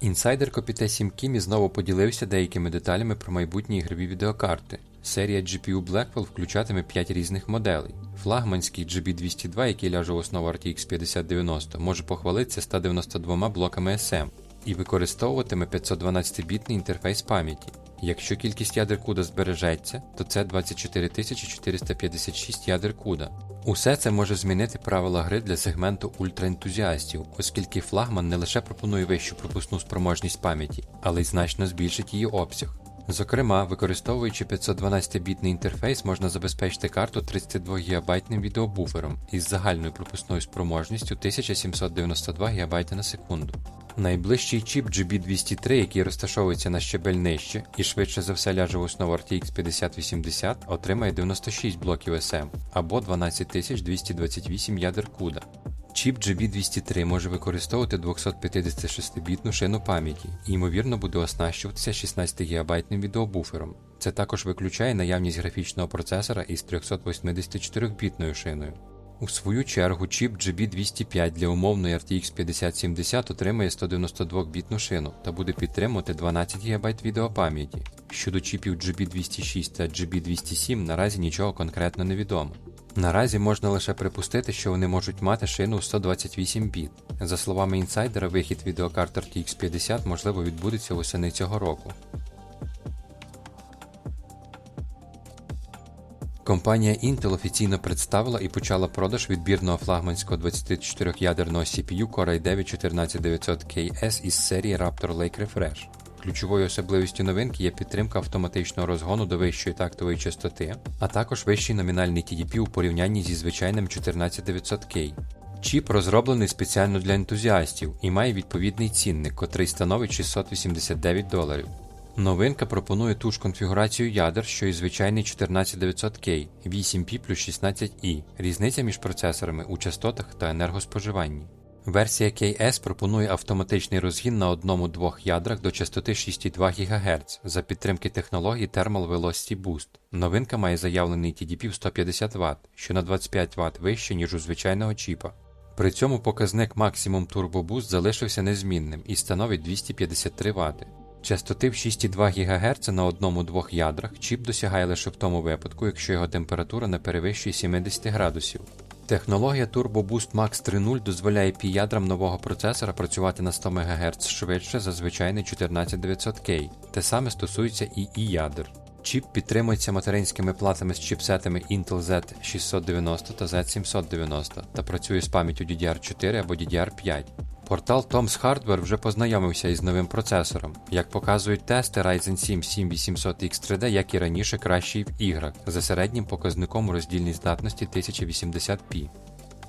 Інсайдер Копіте 7 Кімі знову поділився деякими деталями про майбутні ігрові відеокарти. Серія GPU Blackwell включатиме 5 різних моделей. Флагманський GB202, який ляже в основу RTX 5090, може похвалитися 192 блоками SM і використовуватиме 512-бітний інтерфейс пам'яті. Якщо кількість ядер CUDA збережеться, то це 24456 ядер CUDA. Усе це може змінити правила гри для сегменту ультраентузіастів, оскільки флагман не лише пропонує вищу пропускну спроможність пам'яті, але й значно збільшить її обсяг. Зокрема, використовуючи 512-бітний інтерфейс, можна забезпечити карту 32 ГБ відеобуфером із загальною пропускною спроможністю 1792 ГБ на секунду. Найближчий чіп GB203, який розташовується на щебель нижче і швидше за все ляже в основу RTX 5080, отримає 96 блоків SM або 12228 ядер CUDA. Чіп GB203 може використовувати 256-бітну шину пам'яті і, ймовірно, буде оснащуватися 16 ГБ відеобуфером. Це також виключає наявність графічного процесора із 384-бітною шиною. У свою чергу, чіп GB205 для умовної RTX 5070 отримає 192-бітну шину та буде підтримувати 12 ГБ відеопам'яті. Щодо чіпів GB206 та GB207 наразі нічого конкретно не відомо. Наразі можна лише припустити, що вони можуть мати шину у 128 біт. За словами інсайдера, вихід відеокарт RTX 50 можливо відбудеться восени цього року. Компанія Intel офіційно представила і почала продаж відбірного флагманського 24-ядерного CPU Core i9 14900KS із серії Raptor Lake Refresh. Ключовою особливістю новинки є підтримка автоматичного розгону до вищої тактової частоти, а також вищий номінальний TDP у порівнянні зі звичайним 14900K. Чіп розроблений спеціально для ентузіастів і має відповідний цінник, котрий становить 689 доларів. Новинка пропонує ту ж конфігурацію ядер, що і звичайний 14900K, 8P плюс 16i, різниця між процесорами у частотах та енергоспоживанні. Версія KS пропонує автоматичний розгін на одному-двох ядрах до частоти 6,2 ГГц за підтримки технології Thermal Velocity Boost. Новинка має заявлений TDP в 150 Вт, що на 25 Вт вище, ніж у звичайного чіпа. При цьому показник Maximum Turbo Boost залишився незмінним і становить 253 Вт. Частоти в 6,2 ГГц на одному-двох ядрах чіп досягає лише в тому випадку, якщо його температура не перевищує 70 градусів. Технологія Turbo Boost Max 3.0 дозволяє пі-ядрам нового процесора працювати на 100 МГц швидше за звичайний 14900K. Те саме стосується і і-ядер. Чіп підтримується материнськими платами з чіпсетами Intel Z690 та Z790 та працює з пам'яттю DDR4 або DDR5. Портал Tom's Hardware вже познайомився із новим процесором. Як показують тести, Ryzen 7 7800X3D, як і раніше, кращий в іграх за середнім показником у роздільній здатності 1080p.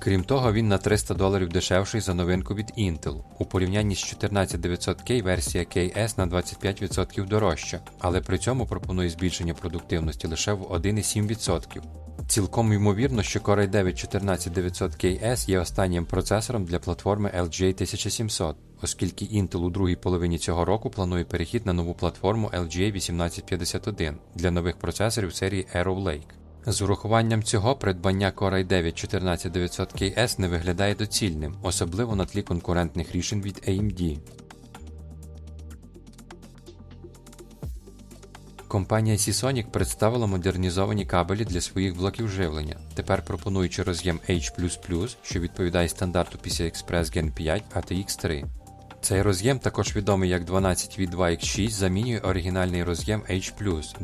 Крім того, він на 300 доларів дешевший за новинку від Intel. У порівнянні з 14900K версія KS на 25% дорожча, але при цьому пропонує збільшення продуктивності лише в 1,7%. Цілком ймовірно, що Core i9 14900KS є останнім процесором для платформи LGA 1700, оскільки Intel у другій половині цього року планує перехід на нову платформу LGA 1851 для нових процесорів серії Arrow Lake. З урахуванням цього придбання Core i9 14900KS не виглядає доцільним, особливо на тлі конкурентних рішень від AMD. Компанія Seasonic представила модернізовані кабелі для своїх блоків живлення, тепер пропонуючи роз'єм H++, що відповідає стандарту PCI Express Gen 5 ATX 3. Цей роз'єм, також відомий як 12V2X6, замінює оригінальний роз'єм H+,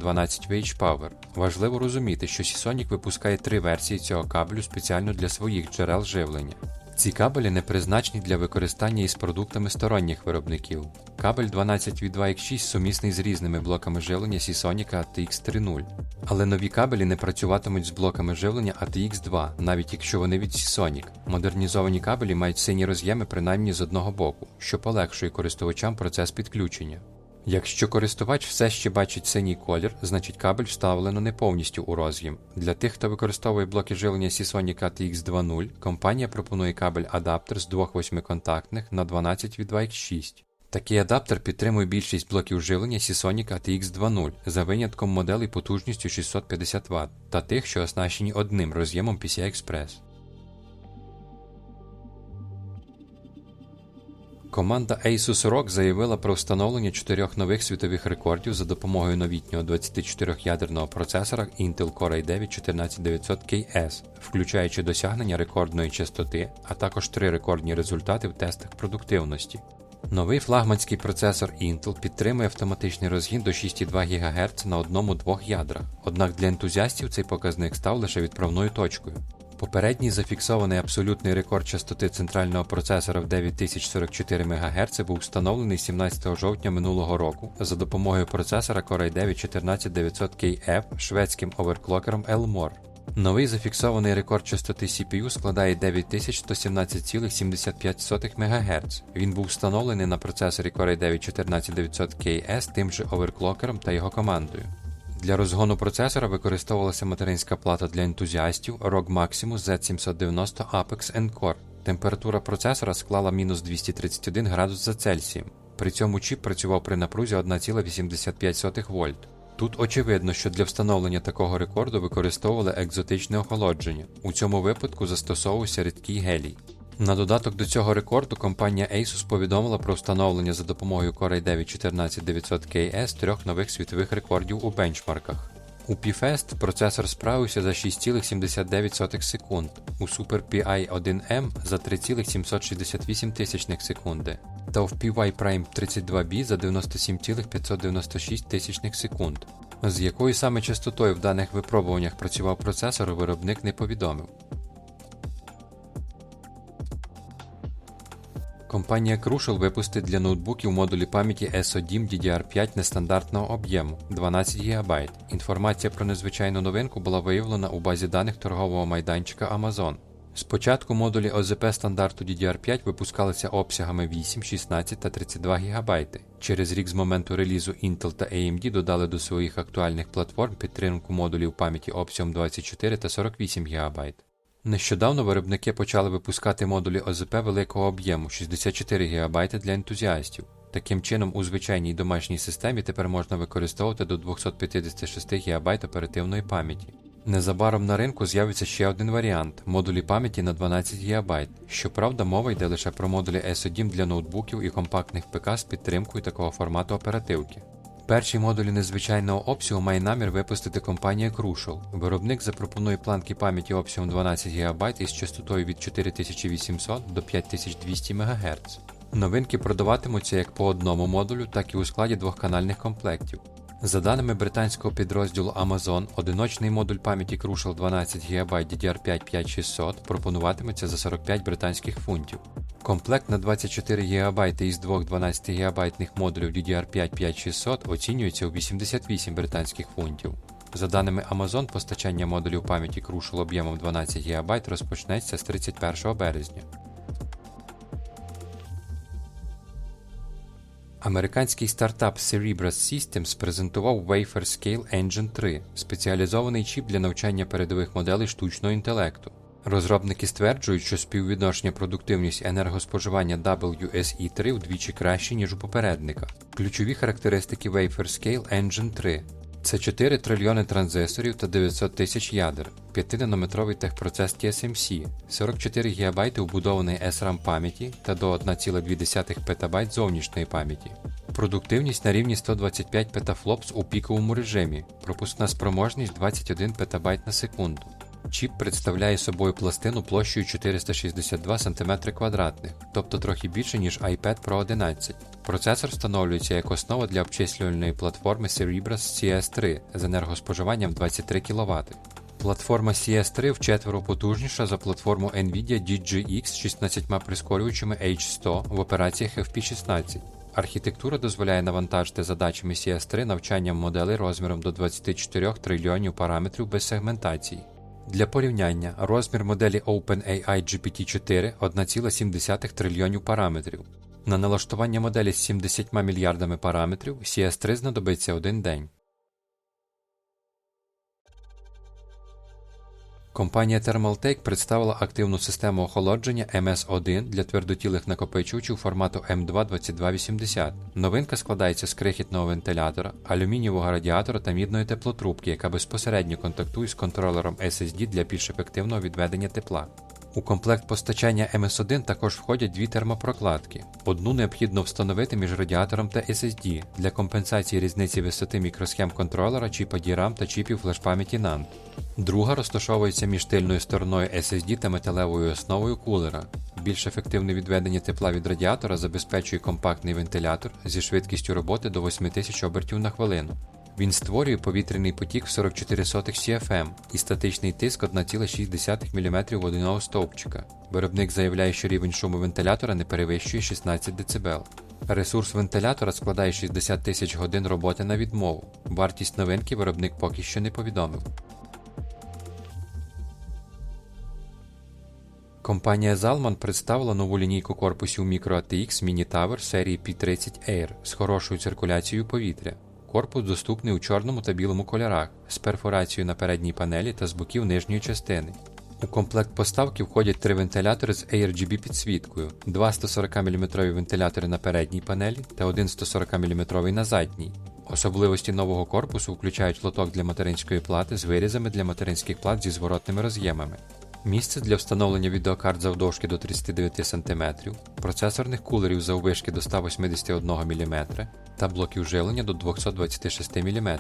12VH Power. Важливо розуміти, що Seasonic випускає три версії цього кабелю спеціально для своїх джерел живлення. Ці кабелі не призначені для використання із продуктами сторонніх виробників. Кабель 12 від 2X6 сумісний з різними блоками живлення Seasonic ATX 3.0, але нові кабелі не працюватимуть з блоками живлення ATX 2, навіть якщо вони від Seasonic. Модернізовані кабелі мають сині роз'єми принаймні з одного боку, що полегшує користувачам процес підключення. Якщо користувач все ще бачить синій колір, значить кабель вставлено не повністю у роз'єм. Для тих, хто використовує блоки живлення Seasonic ATX 2.0, компанія пропонує кабель адаптер з двох восьмиконтактних на 12 від 2X6. Такий адаптер підтримує більшість блоків живлення Seasonic ATX 2.0 за винятком моделей потужністю 650 Вт та тих, що оснащені одним роз'ємом PCI Express. Команда Asus ROG заявила про встановлення чотирьох нових світових рекордів за допомогою новітнього 24-ядерного процесора Intel Core i9 14900KS, включаючи досягнення рекордної частоти, а також три рекордні результати в тестах продуктивності. Новий флагманський процесор Intel підтримує автоматичний розгін до 6,2 ГГц на одному-двох ядрах, однак для ентузіастів цей показник став лише відправною точкою. Попередній зафіксований абсолютний рекорд частоти центрального процесора в 9044 МГц був встановлений 17 жовтня минулого року за допомогою процесора Core i9 14900KF шведським оверклокером Elmore. Новий зафіксований рекорд частоти CPU складає 9117,75 МГц. Він був встановлений на процесорі Core i9 14900KS тим же оверклокером та його командою. Для розгону процесора використовувалася материнська плата для ентузіастів ROG Maximus Z790 Apex Encore. Температура процесора склала мінус 231 градус за Цельсієм. При цьому чіп працював при напрузі 1,85 вольт. Тут очевидно, що для встановлення такого рекорду використовували екзотичне охолодження. У цьому випадку застосовувався рідкий гелій. На додаток до цього рекорду компанія Asus повідомила про встановлення за допомогою Core i9 14900KS трьох нових світових рекордів у бенчмарках. У PFest процесор справився за 6,79 секунд, у Super PI 1M за 3,768 тисячних секунди та в PY Prime 32B за 97,596 тисячних секунд. З якою саме частотою в даних випробуваннях працював процесор, виробник не повідомив. Компанія Crucial випустить для ноутбуків модулі пам'яті SODIMM DDR5 нестандартного об'єму 12 ГБ. Інформація про незвичайну новинку була виявлена у базі даних торгового майданчика Amazon. Спочатку модулі ОЗП стандарту DDR5 випускалися обсягами 8, 16 та 32 ГБ. Через рік з моменту релізу Intel та AMD додали до своїх актуальних платформ підтримку модулів пам'яті обсягом 24 та 48 ГБ. Нещодавно виробники почали випускати модулі ОЗП великого об'єму 64 ГБ для ентузіастів. Таким чином, у звичайній домашній системі тепер можна використовувати до 256 ГБ оперативної пам'яті. Незабаром на ринку з'явиться ще один варіант модулі пам'яті на 12 ГБ. Щоправда, мова йде лише про модулі SODIMM для ноутбуків і компактних ПК з підтримкою такого формату оперативки. Перші модулі незвичайного обсягу має намір випустити компанія Crucial. Виробник запропонує планки пам'яті обсягом 12 ГБ із частотою від 4800 до 5200 МГц. Новинки продаватимуться як по одному модулю, так і у складі двохканальних комплектів. За даними британського підрозділу Amazon, одиночний модуль пам'яті Crucial 12 ГБ DDR5 5600 пропонуватиметься за 45 британських фунтів. Комплект на 24 ГБ із двох 12 ГБ модулів DDR5 5600 оцінюється у 88 британських фунтів. За даними Amazon, постачання модулів пам'яті Crucial об'ємом 12 ГБ розпочнеться з 31 березня. Американський стартап Cerebras Systems презентував Wafer Scale Engine 3 спеціалізований чіп для навчання передових моделей штучного інтелекту. Розробники стверджують, що співвідношення продуктивність енергоспоживання WSE 3 вдвічі краще, ніж у попередника. Ключові характеристики Wafer Scale Engine 3 це 4 трильйони транзисторів та 900 тисяч ядер, 5-нанометровий техпроцес TSMC, 44 ГБ убудованої SRAM пам'яті та до 1,2 ПБ зовнішньої пам'яті. Продуктивність на рівні 125 петафлопс у піковому режимі, пропускна спроможність 21 ПБ на секунду. Чіп представляє собою пластину площею 462 см тобто трохи більше, ніж iPad Pro 11. Процесор встановлюється як основа для обчислювальної платформи Cerebras CS3 з енергоспоживанням 23 кВт. Платформа CS3 вчетверо потужніша за платформу Nvidia DGX з 16 прискорювачами H100 в операціях FP16. Архітектура дозволяє навантажити задачами CS3 навчанням моделей розміром до 24 трильйонів параметрів без сегментації. Для порівняння, розмір моделі OpenAI GPT-4 1,7 трильйонів параметрів. На налаштування моделі з 70 мільярдами параметрів CS3 знадобиться один день. Компанія Thermaltake представила активну систему охолодження MS1 для твердотілих накопичувачів формату M22280. Новинка складається з крихітного вентилятора, алюмінієвого радіатора та мідної теплотрубки, яка безпосередньо контактує з контролером SSD для більш ефективного відведення тепла. У комплект постачання MS1 також входять дві термопрокладки. Одну необхідно встановити між радіатором та SSD для компенсації різниці висоти мікросхем контролера, чіпа DRAM та чіпів флеш-пам'яті NAND. Друга розташовується між тильною стороною SSD та металевою основою кулера. Більш ефективне відведення тепла від радіатора забезпечує компактний вентилятор зі швидкістю роботи до 8000 обертів на хвилину. Він створює повітряний потік в 44 CFM і статичний тиск 1,6 мм водяного стовпчика. Виробник заявляє, що рівень шуму вентилятора не перевищує 16 дБ. Ресурс вентилятора складає 60 тисяч годин роботи на відмову. Вартість новинки виробник поки що не повідомив. Компанія Zalman представила нову лінійку корпусів Micro ATX Mini Tower серії P30 Air з хорошою циркуляцією повітря. Корпус доступний у чорному та білому кольорах з перфорацією на передній панелі та з боків нижньої частини. У комплект поставки входять три вентилятори з ARGB підсвіткою, два 140 мм вентилятори на передній панелі та один 140 мм на задній. Особливості нового корпусу включають лоток для материнської плати з вирізами для материнських плат зі зворотними роз'ємами. Місце для встановлення відеокарт завдовжки до 39 см, процесорних кулерів заввишки до 181 мм та блоків живлення до 226 мм.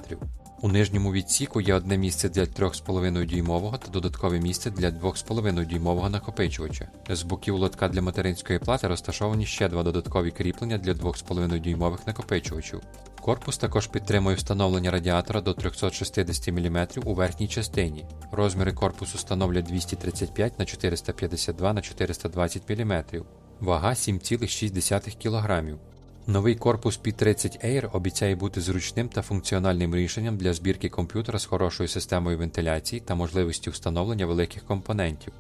У нижньому відсіку є одне місце для 3,5 дюймового та додаткове місце для 2,5 дюймового накопичувача. З боків лотка для материнської плати розташовані ще два додаткові кріплення для 2,5 дюймових накопичувачів. Корпус також підтримує встановлення радіатора до 360 мм у верхній частині. Розміри корпусу становлять 235 на 452 на 420 мм. Вага 7,6 кг. Новий корпус P30 Air обіцяє бути зручним та функціональним рішенням для збірки комп'ютера з хорошою системою вентиляції та можливістю встановлення великих компонентів.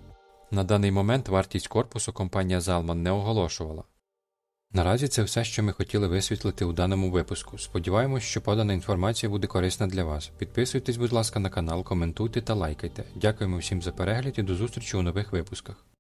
На даний момент вартість корпусу компанія Zalman не оголошувала. Наразі це все, що ми хотіли висвітлити у даному випуску. Сподіваємось, що подана інформація буде корисна для вас. Підписуйтесь, будь ласка, на канал, коментуйте та лайкайте. Дякуємо всім за перегляд і до зустрічі у нових випусках.